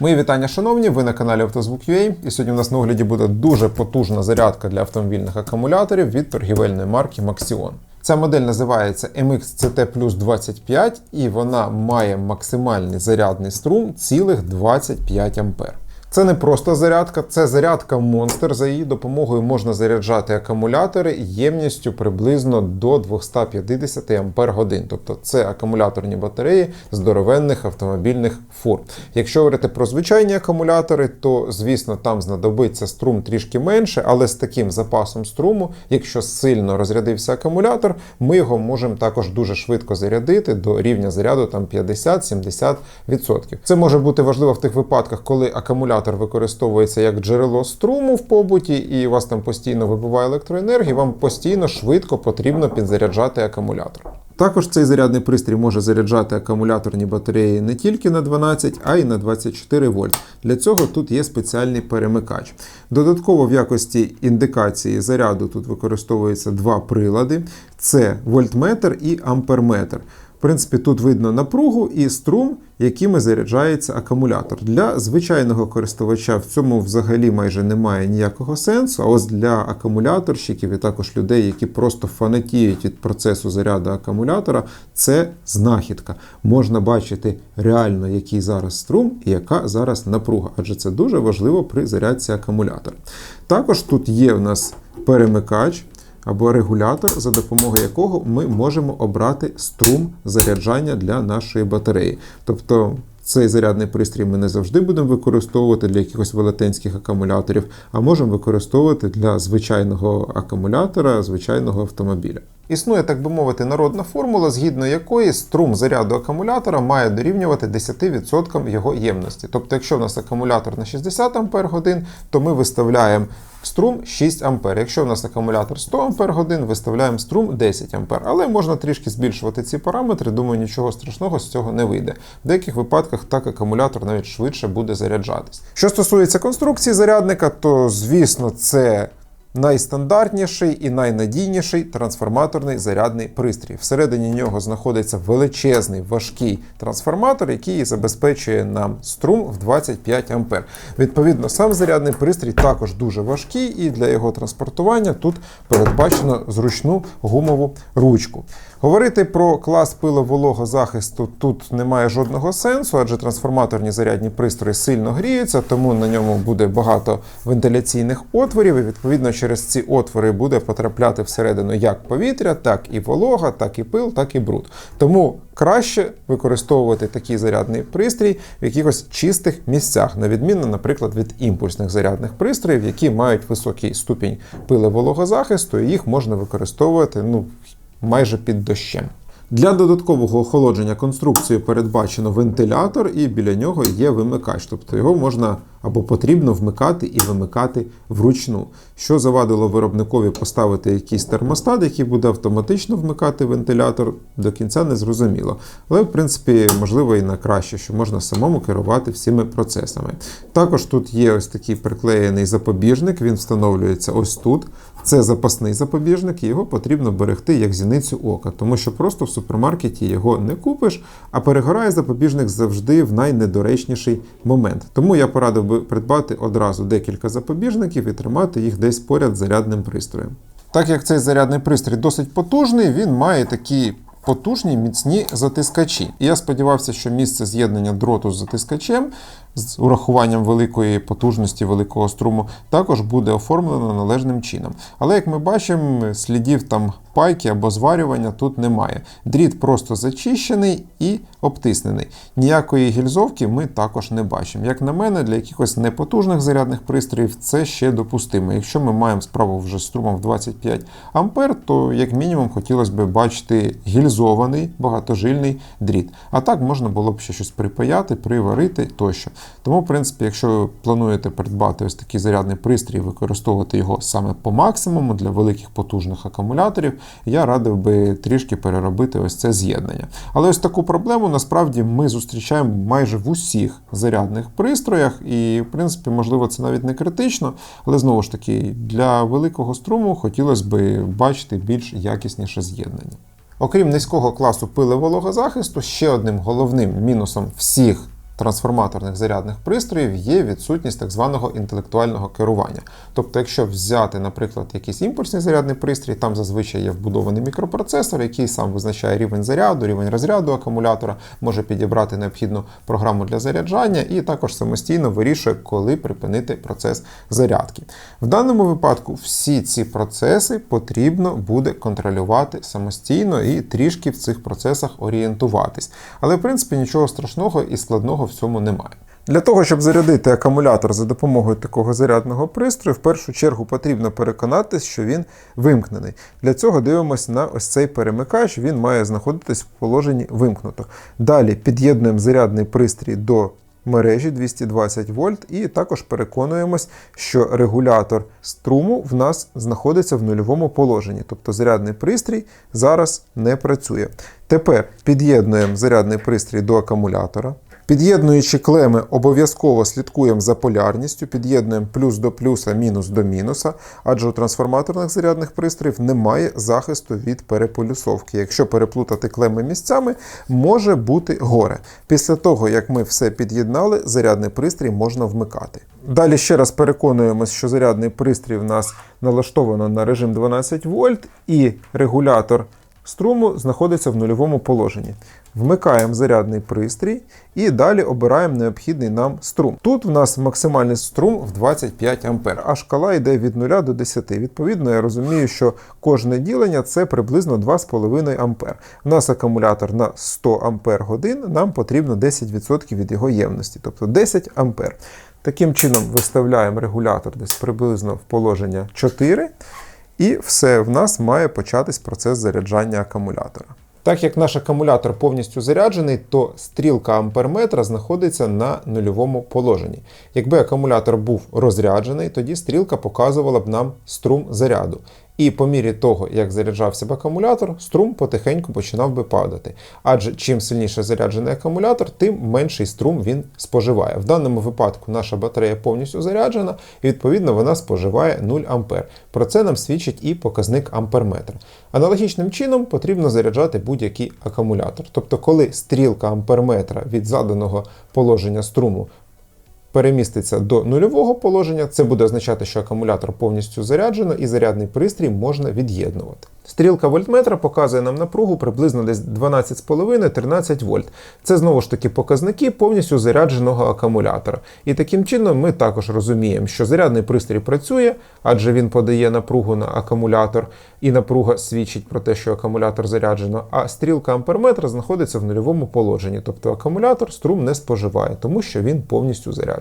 Мої вітання, шановні, ви на каналі Автозвук.ua і сьогодні у нас на огляді буде дуже потужна зарядка для автомобільних акумуляторів від торгівельної марки Maxion. Ця модель називається MX-CT Plus 25 і вона має максимальний зарядний струм цілих 25 А. Це не просто зарядка, це зарядка монстр. За її допомогою можна заряджати акумулятори ємністю приблизно до 250 Ампер годин. Тобто це акумуляторні батареї здоровенних автомобільних фур. Якщо говорити про звичайні акумулятори, то звісно там знадобиться струм трішки менше, але з таким запасом струму, якщо сильно розрядився акумулятор, ми його можемо також дуже швидко зарядити до рівня заряду там 50-70%. Це може бути важливо в тих випадках, коли акумулятор використовується як джерело струму в побуті, і у вас там постійно вибуває електроенергії, вам постійно швидко потрібно підзаряджати акумулятор. Також цей зарядний пристрій може заряджати акумуляторні батареї не тільки на 12, а й на 24 вольт. Для цього тут є спеціальний перемикач. Додатково в якості індикації заряду тут використовуються два прилади: це вольтметр і амперметр. В принципі, тут видно напругу і струм, якими заряджається акумулятор. Для звичайного користувача в цьому взагалі майже немає ніякого сенсу. А ось для акумуляторщиків і також людей, які просто фанатіють від процесу заряду акумулятора, це знахідка. Можна бачити реально, який зараз струм і яка зараз напруга, адже це дуже важливо при зарядці акумулятора. Також тут є в нас перемикач або регулятор, за допомогою якого ми можемо обрати струм заряджання для нашої батареї. Тобто цей зарядний пристрій ми не завжди будемо використовувати для якихось велетенських акумуляторів, а можемо використовувати для звичайного акумулятора, звичайного автомобіля. Існує, так би мовити, народна формула, згідно якої струм заряду акумулятора має дорівнювати 10% його ємності. Тобто, якщо в нас акумулятор на 60 Ах, то ми виставляємо струм 6 А. Якщо в нас акумулятор 100 Ах, виставляємо струм 10 А. Але можна трішки збільшувати ці параметри, думаю, нічого страшного з цього не вийде. В деяких випадках так акумулятор навіть швидше буде заряджатись. Що стосується конструкції зарядника, то звісно, це найстандартніший і найнадійніший трансформаторний зарядний пристрій. Всередині нього знаходиться величезний важкий трансформатор, який забезпечує нам струм в 25 А. Відповідно, сам зарядний пристрій також дуже важкий, і для його транспортування тут передбачено зручну гумову ручку. Говорити про клас пиловологозахисту тут немає жодного сенсу, адже трансформаторні зарядні пристрої сильно гріються, тому на ньому буде багато вентиляційних отворів, і відповідно через ці отвори буде потрапляти всередину як повітря, так і волога, так і пил, так і бруд. Тому краще використовувати такий зарядний пристрій в якихось чистих місцях, на відміну, наприклад, від імпульсних зарядних пристроїв, які мають високий ступінь пиловологозахисту, і їх можна використовувати ну, майже під дощем. Для додаткового охолодження конструкції передбачено вентилятор, і біля нього є вимикач, тобто його можна або потрібно вмикати і вимикати вручну. Що завадило виробникові поставити якийсь термостат, який буде автоматично вмикати вентилятор, до кінця не зрозуміло. Але, в принципі, можливо і на краще, що можна самому керувати всіми процесами. Також тут є ось такий приклеєний запобіжник, він встановлюється ось тут. Це запасний запобіжник, і його потрібно берегти як зіницю ока, тому що просто в супермаркеті його не купиш, а перегорає запобіжник завжди в найнедоречніший момент. Тому я порадив би придбати одразу декілька запобіжників і тримати їх десь поряд з зарядним пристроєм. Так як цей зарядний пристрій досить потужний, він має такі потужні міцні затискачі. І я сподівався, що місце з'єднання дроту з затискачем з урахуванням великої потужності, великого струму, також буде оформлено належним чином. Але, як ми бачимо, слідів там пайки або зварювання тут немає. Дріт просто зачищений і обтиснений. Ніякої гільзовки ми також не бачимо. Як на мене, для якихось непотужних зарядних пристроїв це ще допустимо. Якщо ми маємо справу вже з струмом в 25 А, то як мінімум хотілося б бачити гільзований багатожильний дріт. А так можна було б ще щось припаяти, приварити тощо. Тому, в принципі, якщо ви плануєте придбати ось такий зарядний пристрій, використовувати його саме по максимуму для великих потужних акумуляторів, я радив би трішки переробити ось це з'єднання. Але ось таку проблему насправді ми зустрічаємо майже в усіх зарядних пристроях, і, в принципі, можливо, це навіть не критично, але знову ж таки, для великого струму хотілося б бачити більш якісніше з'єднання. Окрім низького класу пили вологозахисту, ще одним головним мінусом всіх трансформаторних зарядних пристроїв є відсутність так званого інтелектуального керування. Тобто, якщо взяти, наприклад, якийсь імпульсний зарядний пристрій, там зазвичай є вбудований мікропроцесор, який сам визначає рівень заряду, рівень розряду акумулятора, може підібрати необхідну програму для заряджання і також самостійно вирішує, коли припинити процес зарядки. В даному випадку всі ці процеси потрібно буде контролювати самостійно і трішки в цих процесах орієнтуватись. Але в принципі нічого страшного і складного в цьому немає. Для того, щоб зарядити акумулятор за допомогою такого зарядного пристрою, в першу чергу потрібно переконатись, що він вимкнений. Для цього дивимося на ось цей перемикач, він має знаходитись в положенні вимкнуто. Далі під'єднуємо зарядний пристрій до мережі 220 вольт, і також переконуємось, що регулятор струму в нас знаходиться в нульовому положенні, тобто зарядний пристрій зараз не працює. Тепер під'єднуємо зарядний пристрій до акумулятора. Під'єднуючи клеми, обов'язково слідкуємо за полярністю, під'єднуємо плюс до плюса, мінус до мінуса, адже у трансформаторних зарядних пристроїв немає захисту від переполюсовки. Якщо переплутати клеми місцями, може бути горе. Після того, як ми все під'єднали, зарядний пристрій можна вмикати. Далі ще раз переконуємось, що зарядний пристрій в нас налаштовано на режим 12 вольт і регулятор струму знаходиться в нульовому положенні. Вмикаємо зарядний пристрій і далі обираємо необхідний нам струм. Тут в нас максимальний струм в 25 А, а шкала йде від 0 до 10. Відповідно, я розумію, що кожне ділення це приблизно 2,5 А. У нас акумулятор на 100 Ах, нам потрібно 10% від його ємності, тобто 10 А. Таким чином виставляємо регулятор десь приблизно в положення 4. І все, в нас має початись процес заряджання акумулятора. Так як наш акумулятор повністю заряджений, то стрілка амперметра знаходиться на нульовому положенні. Якби акумулятор був розряджений, тоді стрілка показувала б нам струм заряду. І по мірі того, як заряджався б акумулятор, струм потихеньку починав би падати. Адже чим сильніше заряджений акумулятор, тим менший струм він споживає. В даному випадку наша батарея повністю заряджена, і відповідно вона споживає 0 А. Про це нам свідчить і показник амперметра. Аналогічним чином потрібно заряджати будь-який акумулятор. Тобто, коли стрілка амперметра від заданого положення струму переміститься до нульового положення, це буде означати, що акумулятор повністю заряджено і зарядний пристрій можна від'єднувати. Стрілка вольтметра показує нам напругу приблизно десь 12,5-13 вольт. Це знову ж таки показники повністю зарядженого акумулятора. І таким чином ми також розуміємо, що зарядний пристрій працює, адже він подає напругу на акумулятор, і напруга свідчить про те, що акумулятор заряджено, а стрілка амперметра знаходиться в нульовому положенні, тобто акумулятор струм не споживає, тому що він повністю заряджений.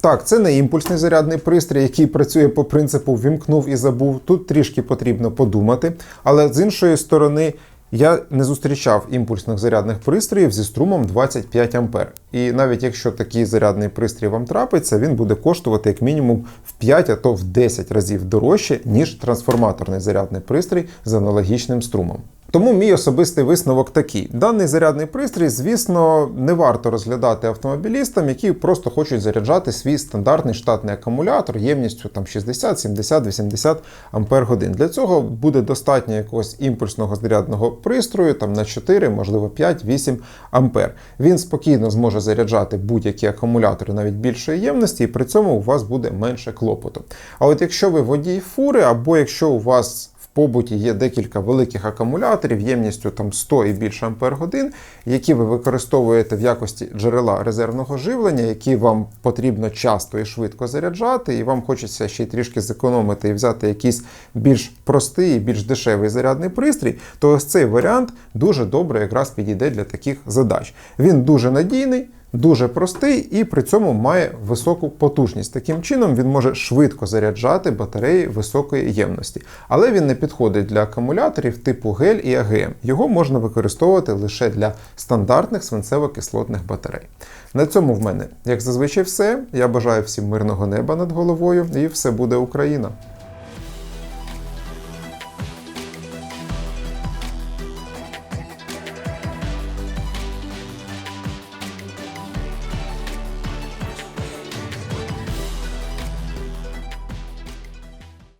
Так, це не імпульсний зарядний пристрій, який працює по принципу вімкнув і забув. Тут трішки потрібно подумати. Але з іншої сторони, я не зустрічав імпульсних зарядних пристроїв зі струмом 25 А. І навіть якщо такий зарядний пристрій вам трапиться, він буде коштувати як мінімум в 5, а то в 10 разів дорожче, ніж трансформаторний зарядний пристрій з аналогічним струмом. Тому мій особистий висновок такий: даний зарядний пристрій, звісно, не варто розглядати автомобілістам, які просто хочуть заряджати свій стандартний штатний акумулятор ємністю там 60, 70, 80 ампер годин. Для цього буде достатньо якогось імпульсного зарядного пристрою там на 4, можливо 5-8 ампер. Він спокійно зможе заряджати будь-які акумулятори навіть більшої ємності, і при цьому у вас буде менше клопоту. А от якщо ви водій фури, або якщо у вас побуті є декілька великих акумуляторів ємністю там 100 і більше ампер годин, які ви використовуєте в якості джерела резервного живлення, які вам потрібно часто і швидко заряджати, і вам хочеться ще й трішки зекономити і взяти якийсь більш простий і більш дешевий зарядний пристрій, то ось цей варіант дуже добре якраз підійде для таких задач. Він дуже надійний дуже простий і при цьому має високу потужність. Таким чином він може швидко заряджати батареї високої ємності. Але він не підходить для акумуляторів типу гель і АГМ. Його можна використовувати лише для стандартних свинцево-кислотних батарей. На цьому в мене, як зазвичай, все. Я бажаю всім мирного неба над головою, і все буде Україна!